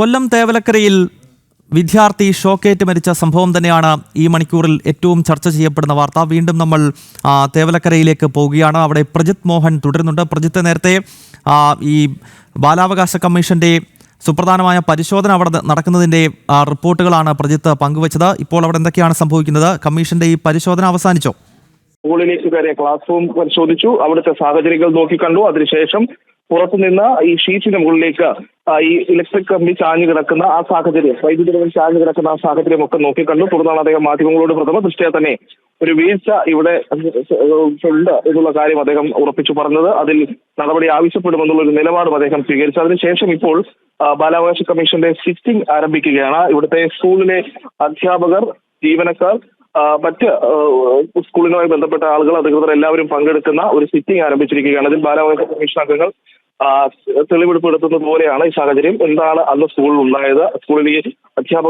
കൊല്ലം തേവലക്കരയിൽ വിദ്യാർത്ഥി ഷോക്കേറ്റ് മരിച്ച സംഭവം തന്നെയാണ് ഈ മണിക്കൂറിൽ ഏറ്റവും ചർച്ച ചെയ്യപ്പെടുന്ന വാർത്ത. വീണ്ടും നമ്മൾ തേവലക്കരയിലേക്ക് പോവുകയാണ്. അവിടെ പ്രജിത് മോഹൻ തുടരുന്നുണ്ട്. പ്രജിത്ത് നേരത്തെ ഈ ബാലാവകാശ കമ്മീഷന്റെ സുപ്രധാനമായ പരിശോധന അവിടെ നടക്കുന്നതിന്റെ റിപ്പോർട്ടുകളാണ് പ്രജിത്ത് പങ്കുവച്ചത്. ഇപ്പോൾ അവിടെ എന്തൊക്കെയാണ് സംഭവിക്കുന്നത്? കമ്മീഷന്റെ ഈ പരിശോധന അവസാനിച്ചോ? കയറിയ ക്ലാസ് റൂം പരിശോധിച്ചു. അവിടുത്തെ സാഹചര്യങ്ങൾ നോക്കിക്കണ്ടു അതിനുശേഷം പുറത്തുനിന്ന് ഈ ഷീറ്റിന് മുകളിലേക്ക് ഈ ഇലക്ട്രിക് കമ്പി ചാഞ്ഞു കിടക്കുന്ന ആ സാഹചര്യം വൈദ്യുതി കമ്പി ചാഞ്ഞു കിടക്കുന്ന ആ സാഹചര്യം ഒക്കെ നോക്കിക്കണ്ടു തുടർന്നാണ് അദ്ദേഹം മാധ്യമങ്ങളോട് പ്രഥമ ദൃഷ്ടിയ തന്നെ ഒരു വീഴ്ച ഇവിടെ ഉണ്ട് എന്നുള്ള കാര്യം അദ്ദേഹം ഉറപ്പിച്ചു പറഞ്ഞത്. അതിൽ നടപടി ആവശ്യപ്പെടുമെന്നുള്ള ഒരു നിലപാടും അദ്ദേഹം സ്വീകരിച്ചു. അതിനുശേഷം ഇപ്പോൾ ബാലാവകാശ കമ്മീഷന്റെ സിറ്റിംഗ് ആരംഭിക്കുകയാണ്. ഇവിടുത്തെ സ്കൂളിലെ അധ്യാപകർ ജീവനക്കാർ മറ്റ് സ്കൂളുകളുമായി ബന്ധപ്പെട്ട ആളുകൾ അധികൃതർ എല്ലാവരും പങ്കെടുക്കുന്ന ഒരു സിറ്റിംഗ് ആരംഭിച്ചിരിക്കുകയാണ്. അതിൽ ബാലാവകാശ കമ്മീഷൻ അംഗങ്ങൾ ആ, തെളിവെടുപ്പെടുത്തുന്നത് പോലെയാണ് ഈ സാഹചര്യം. എന്താണ് അന്ന് സ്കൂളിൽ ഉണ്ടായത്? സ്കൂളിൽ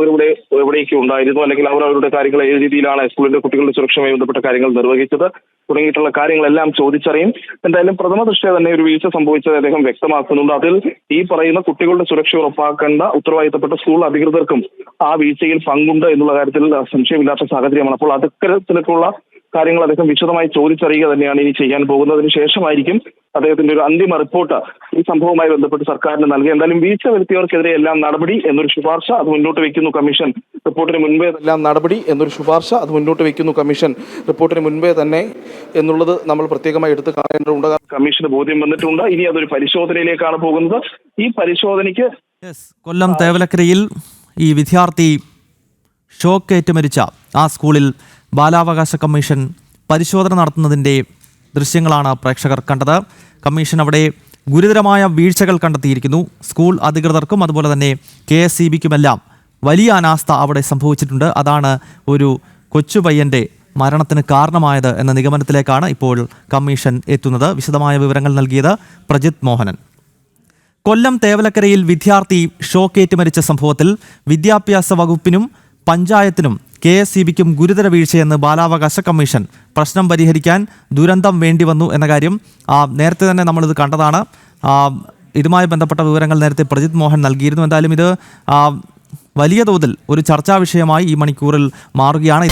ഇവിടെ എവിടേക്ക് ഉണ്ടായിരുന്നു? അല്ലെങ്കിൽ അവർ അവരുടെ കാര്യങ്ങൾ ഏത് രീതിയിലാണ് സ്കൂളിന്റെ കുട്ടികളുടെ സുരക്ഷയുമായി ബന്ധപ്പെട്ട കാര്യങ്ങൾ നിർവഹിച്ചത്? തുടങ്ങിയിട്ടുള്ള കാര്യങ്ങളെല്ലാം ചോദിച്ചറിയും. എന്തായാലും പ്രഥമ ദൃഷ്ടിയ തന്നെ ഒരു വീഴ്ച സംഭവിച്ചത് അദ്ദേഹം വ്യക്തമാക്കുന്നുണ്ട്. അതിൽ ഈ പറയുന്ന കുട്ടികളുടെ സുരക്ഷ ഉറപ്പാക്കേണ്ട ഉത്തരവാദിത്തപ്പെട്ട സ്കൂൾ അധികൃതർക്കും ആ വീഴ്ചയിൽ പങ്കുണ്ട് എന്നുള്ള കാര്യത്തിൽ സംശയമില്ലാത്ത സാഹചര്യമാണ്. അപ്പോൾ അത്തരത്തിലേക്കുള്ള കാര്യങ്ങൾ അദ്ദേഹം വിശദമായി ചോദിച്ചറിയുക തന്നെയാണ് ഇനി ചെയ്യാൻ പോകുന്നതിന് ശേഷമായിരിക്കും അദ്ദേഹത്തിന്റെ ഒരു അന്തിമ റിപ്പോർട്ട് ഈ സംഭവവുമായി ബന്ധപ്പെട്ട് സർക്കാരിന് നൽകി എന്തായാലും വീഴ്ച വരുത്തിയവർക്കെതിരെ എല്ലാം നടപടി എന്നൊരു ശുപാർശ അത് മുന്നോട്ട് വെക്കുന്നു കമ്മീഷൻ. റിപ്പോർട്ടിന് മുൻപേ എല്ലാം നടപടി എന്നൊരു ശുപാർശ അത് മുന്നോട്ട് വെക്കുന്നു കമ്മീഷൻ. റിപ്പോർട്ടിന് മുൻപേ തന്നെ എന്നുള്ളത് നമ്മൾ പ്രത്യേകമായി എടുത്ത് കാണേണ്ടതുണ്ട്. കമ്മീഷന് ബോധ്യം വന്നിട്ടുണ്ട്. ഇനി അതൊരു പരിശോധനയിലേക്കാണ് പോകുന്നത്. ഈ പരിശോധനയ്ക്ക് കൊല്ലം തേവലക്കരയിൽ ഈ വിദ്യാർത്ഥി ഷോക്കേറ്റ് മരിച്ച ആ സ്കൂളിൽ ബാലാവകാശ കമ്മീഷൻ പരിശോധന നടത്തുന്നതിന്റെ ദൃശ്യങ്ങളാണ് പ്രേക്ഷകർ കണ്ടത്. കമ്മീഷൻ അവിടെ ഗുരുതരമായ വീഴ്ചകൾ കണ്ടെത്തിയിരിക്കുന്നു. സ്കൂൾ അധികൃതർക്കും അതുപോലെ തന്നെ കെ എസ് സി ബിക്കുമെല്ലാം വലിയ അനാസ്ഥ അവിടെ സംഭവിച്ചിട്ടുണ്ട്. അതാണ് ഒരു കൊച്ചു പയ്യന്റെ മരണത്തിന് കാരണമായത് എന്ന നിഗമനത്തിലേക്കാണ് ഇപ്പോൾ കമ്മീഷൻ എത്തുന്നത്. വിശദമായ വിവരങ്ങൾ നൽകിയത് പ്രജിത് മോഹനൻ. കൊല്ലം തേവലക്കരയിൽ വിദ്യാർത്ഥി ഷോക്കേറ്റ് മരിച്ച സംഭവത്തിൽ വിദ്യാഭ്യാസ വകുപ്പിനും പഞ്ചായത്തിനും കെ എസ് സി ബിക്കും ഗുരുതര വീഴ്ചയെന്ന് ബാലാവകാശ കമ്മീഷൻ പ്രശ്നം പരിഹരിക്കാൻ ദുരന്തം വേണ്ടിവന്നു എന്ന കാര്യം നേരത്തെ തന്നെ നമ്മളിത് കണ്ടതാണ്. ഇതുമായി ബന്ധപ്പെട്ട വിവരങ്ങൾ നേരത്തെ പ്രജിത് മോഹൻ നൽകിയിരുന്നു. എന്തായാലും ഇത് വലിയ തോതിൽ ഒരു ചർച്ചാ വിഷയമായി ഈ മണിക്കൂറിൽ മാറുകയാണ്.